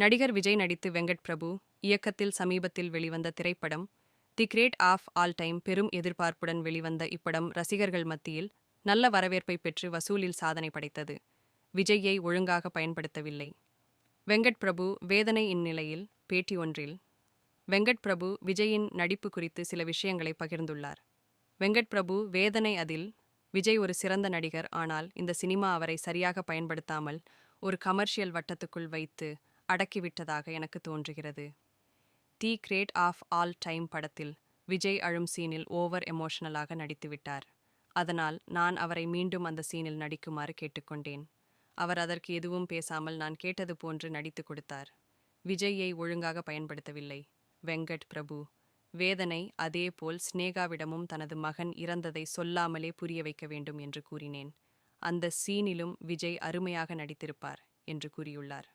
நடிகர் விஜய் நடித்து வெங்கட் பிரபு இயக்கத்தில் சமீபத்தில் வெளிவந்த திரைப்படம் the great of all time பெரும் எதிர்பார்ப்புடன் வெளிவந்த இப்படம் ரசிகர்கள் மத்தியில் நல்ல வரவேற்பை பெற்று வசூலில் சாதனை படைத்தது. விஜய்யை ஒழுங்காக பயன்படுத்தவில்லை. வெங்கட் பிரபு வேதனை இந்நிலையில் பேட்டி ஒன்றில் வெங்கட் பிரபு விஜயின் நடிப்பு குறித்து சில விஷயங்களை பகிர்ந்துள்ளார். வெங்கட் பிரபு வேதனை அதில் விஜய் ஒரு சிறந்த நடிகர் ஆனால் இந்த சினிமா அவரை சரியாக பயன்படுத்தாமல் ஒரு கமர்ஷியல் வட்டத்துக்குள் வைத்து அடக்கிவிட்டதாக எனக்கு தோன்றுகிறது. The great of all time படத்தில் விஜய் அழும் சீனில் ஓவர் எமோஷனலாக நடித்துவிட்டார். அதனால் நான் அவரை மீண்டும் அந்த சீனில் நடிக்குமாறு கேட்டுக்கொண்டேன். அவர் அதற்கு எதுவும் பேசாமல் நான் கேட்டது போன்று நடித்து கொடுத்தார். விஜய்யை ஒழுங்காக பயன்படுத்தவில்லை. வெங்கட் பிரபு வேதனை அதேபோல் ஸ்னேகாவிடமும் தனது மகன் இறந்ததை சொல்லாமலே புரிய வைக்க வேண்டும் என்று கூறினேன். அந்த சீனிலும் விஜய் அருமையாக நடித்திருப்பார் என்று கூறியுள்ளார்.